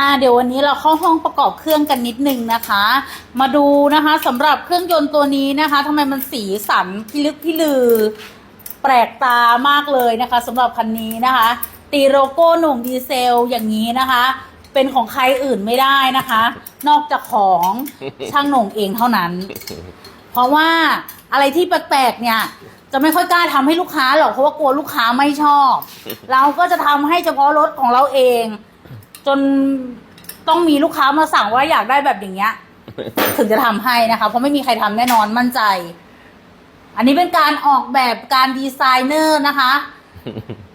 อ่าเดี๋ยววันนี้เราเข้าห้องประกอบเครื่องกันนิดนึงนะคะ มาดูนะคะสำหรับเครื่องยนต์ตัวนี้นะคะทำไมมันสีสันพิลึกพิลือ แปลกตามากเลยนะคะสำหรับคันนี้นะคะ ตีโลโก้หน่วงดีเซลอย่างนี้นะคะ เป็นของใครอื่นไม่ได้นะคะ นอกจากของช่างหน่งเองเท่านั้น เพราะว่าอะไรที่แปลกๆเนี่ยจะไม่ค่อยกล้าทำให้ลูกค้าหรอกเพราะว่ากลัวลูกค้าไม่ชอบ เราก็จะทำให้เฉพาะรถของเราเอง จนต้องมีลูกค้ามาสั่งว่าอยากได้แบบอย่างเงี้ย ถึงจะทำให้นะคะ เพราะไม่มีใครทำแน่นอนมั่นใจ อันนี้เป็นการออกแบบการดีไซเนอร์นะคะ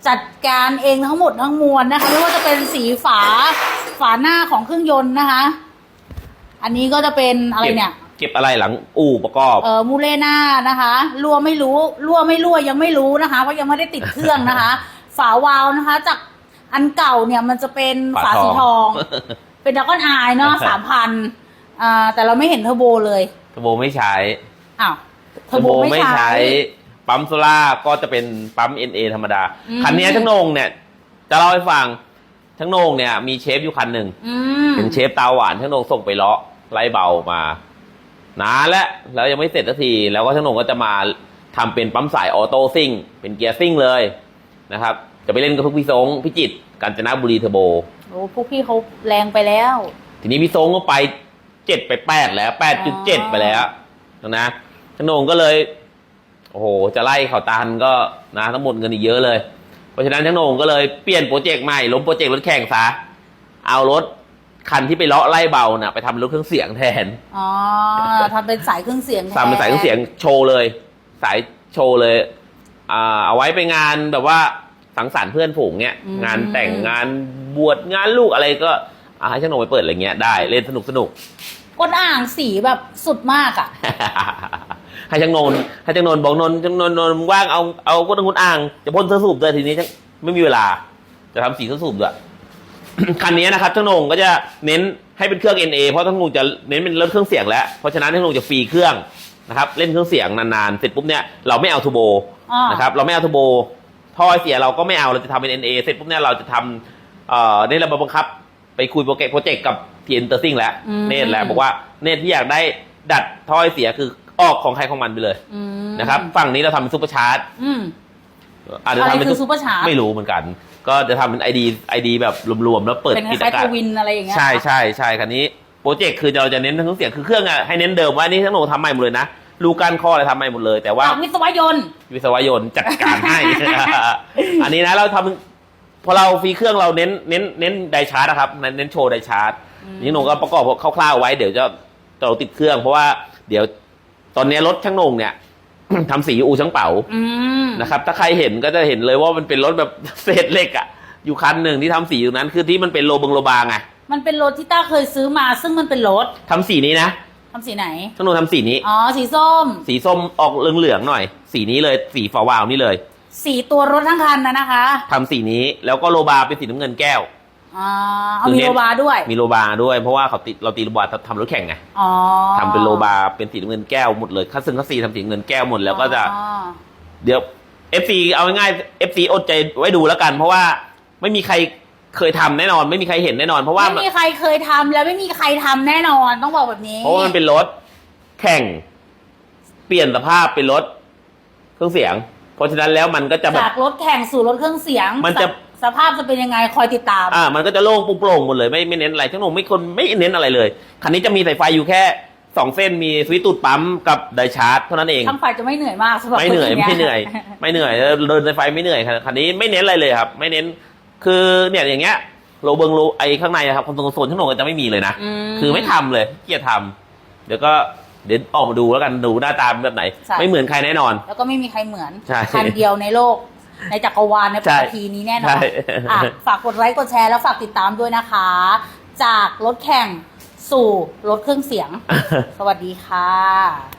จัดการเองทั้งหมดทั้งมวลนะคะไม่ว่าจะเป็นสีฝาฝาหน้าของเครื่องยนต์นะคะ อันนี้ก็จะเป็นอะไรเนี่ย เก็บอะไรหลังอู่ประกอบ เออมูเลน่านะคะรั่วไม่รู้รั่วไม่รั่วยังไม่รู้นะคะเพราะยังไม่ได้ติดเครื่องนะคะ ฝาวาล์วนะคะ จาก อันเก่าเนี่ยมันจะเป็นฝาฝาสีททอองงเป็นดักก้อนอายเนาะสามพันอ่าแต่เราไม่เห็นเทอร์โบเลยเทอร์โบไม่ใช้อ้าวเทอร์โบไม่ใช้ ปั๊มโซล่าก็จะเป็นปั๊ม NA ธรรมดาอืมคันนี้ช่างโหนงเนี่ย จะเล่าให้ฟังช่างโหนงเนี่ย มีเชฟอยู่คันหนึ่ง อืมเป็นเชฟตาหวานช่างโหนงส่งไปเลาะไล่เบามานานแล้วแล้วยังไม่เสร็จสักที แล้วก็ช่างโหนงก็จะมาทำเป็นปั๊มสายออโต้ซิ่ง เป็นเกียร์ซิ่งเลยนะครับ จะไปเล่นกับพวกพี่สงพี่จิตรกาญจนบุรีเทอร์โบ โอ้พวกพี่เขาแรงไปแล้ว ทีนี้พี่ทรงก็ไปเจ็ดไปแปดแล้วแปดจุดเจ็ดไปแล้วนะชนงก็เลย โอ้โห จะไล่เขาตันก็นะทั้งหมดเงินอีกเยอะเลย เพราะฉะนั้นชนงก็เลยเปลี่ยนโปรเจกต์ใหม่ล้มโปรเจกต์รถแข่งซะเอารถคันที่ไปเลาะไล่เบาน่ะไปทำรถเครื่องเสียงแทนอ๋อทำเป็นสายเครื่องเสียงแททำเป็นสายเครื่องเสียงโชว์เลย สายโชว์เลย อ่าเอาไว้ไปงานแบบว่า สังสรรค์เพื่อนฝูงเนี่ยงานแต่งงานบวชงานลูกอะไรก็อ่าให้ช่างโหนงไปเปิดอะไรเงี้ยได้เล่นสนุกสนุกก้นอ่างสีแบบสุดมากอะ ให้จังโนนให้จังโนนบอกนนจังโนนนนว่างเอาเอาก้นคุณอ่าง จะพ่นเสื้อสูบด้วยทีนี้จังไม่มีเวลา จะทำสีเสื้อสูบด้วยคันนี้นะครับจังโหนงก็จะเน้นให้เป็นเครื่อง NA เพราะจังโหนงจะเน้นเป็นรถเครื่องเสียงแล้วเพราะฉะนั้นจังโหนงจะฟรีเครื่องนะครับเล่นเครื่องเสียงนานๆเสร็จปุ๊บเนี่ยเราไม่เอาทูโบอ่านนะครับเราไม่เอาทูโบ ท่อไอเสียเราก็ไม่เอาเราจะทำเป็น NA เสร็จปุ๊บเนี่ยเราจะทำเอ่อในระบบบังคับ ไปคุยโปรเจกต์โปรเจกต์กับทีเอ็นเตอร์ซิงแล้วอืม เนตแล้วบอกว่าเนตที่อยากได้ดัดท่อไอเสียคือออกของใครของมันไปเลยอืมนะครับฝั่งนี้เราทำเป็นซูเปอร์ชาร์จอืมอาจจะอะไรทำเป็นคือซูเปอร์ชาร์จไม่รู้เหมือนกัน ก็จะทำเป็นไอดีไอดีแบบรวมๆแล้วเปิดเป็นคกิจล้ายๆการทวินอะไรอย่างเงี้ยใช่ใช่ใช่คันนี้โปรเจกต์คือเราจะเน้นทั้งเสียงคือเครื่องอะให้เน้นเดิมว่านี่ทั้งโหนทำใหม่หมดเลยนะ ลูกการข้ออะไรทำใหม่หมดเลย แต่ว่า จากวิศวยนต์ วิศวายนต์จัดการให้ อันนี้นะเราทำพอเราฟรีเครื่องเราเน้นเน้นเน้นไดชาร์จนะครับเน้นเน้นโชว์ไดชาร์จอืม นี่หนูก็ประกอบคร่าวๆไว้เดี๋ยวจะเราติดเครื่อง เพราะว่าเดี๋ยวตอนนี้รถช่างโหนงเนี่ย ทำสีอูช่างเป๋าอืมนะครับถ้าใครเห็นก็จะเห็นเลยว่ามันเป็นรถแบบเศษเหล็กอะอยู่คันหนึ่งที่ทำสีตรงนั้นคือที่มันเป็นโลเบงโลบางไงมันเป็นรถที่ต้าเคยซื้อมาซึ่งมันเป็นรถทำสีนี้นะ ทำสีไหน ช่างโหนงทำสีนี้ อ๋อ สีส้ม สีส้มออกเหลืองๆหน่อย สีนี้เลย สีฟ้าวาวนี่เลยสีตัวรถทั้งคันนะนะคะ ทำสีนี้ แล้วก็โลบาเป็นสีน้ำเงินแก้ว อ๋อ เอามีโลบาร์ด้วย มีโลบาด้วย เพราะว่าเขาติดเราตีโลบาทำรถแข่งไงอ๋อทำเป็นโลบาเป็นสีน้ำเงินแก้วหมดเลยคัสซึงคัสซีทำสีน้ำเงินแก้วหมดแล้วก็จะ อ๋อเดี๋ยว FC เอาง่ายๆ FC อดใจไว้ดูแล้วกัน เพราะว่าไม่มีใคร เคยทำแน่นอนไม่มีใครเห็นแน่นอน เพราะว่าไม่มีใครเคยทำแล้วไม่มีใครทำแน่นอนต้องบอกแบบนี้เพราะว่ามันเป็นรถแข่ง เปลี่ยนสภาพเป็นรถเครื่องเสียง เพราะฉะนั้นแล้วมันก็จะแบบ จากรถแข่งสู่รถเครื่องเสียงมันจะ สสภาพจะเป็นยังไงคอยติดตาม อ่า มันก็จะโล่งโปร่งๆหมดเลยไม่ไม่เน้นอะไรทั้งหมดไม่คนไม่เน้นอะไรเลย คันนี้จะมีสายไฟอยู่แค่สองเส้นมีสวิตช์ตูดปั๊มกับไดชาร์จเท่านั้นเอง ช่างไฟจะไม่เหนื่อยมากสำหรับไม่เหนื่อยคไม่เหนื่อย ไม่เหนื่อยเดินสายไฟไม่เหนื่อยคันนี้ไม่เน้นอะไรเลยครับ ไม่เน้น คือเนี่ยอย่างเงี้ยโลเบิงโลไอข้างในอะครับคอนโซลโซนข้างนอกก็จะไม่มีเลยนะ ม คือไม่ทำเลยเกลียดทำเดี๋ยวก็เดี๋ยวออกมาดูแล้วกันดูหน้าตาเป็นแบบไหน ใช่ ไม่เหมือนใครแน่นอน แล้วก็ไม่มีใครเหมือนใช่คันเดียวในโลก ในจักรวาลในใช่ปฐพีนี้แน่นอใช่ นอะฝากกดไลค์กดแชร์แล้วฝากติดตามด้วยนะคะ จากรถแข่งสู่รถเครื่องเสียง สวัสดีค่ะ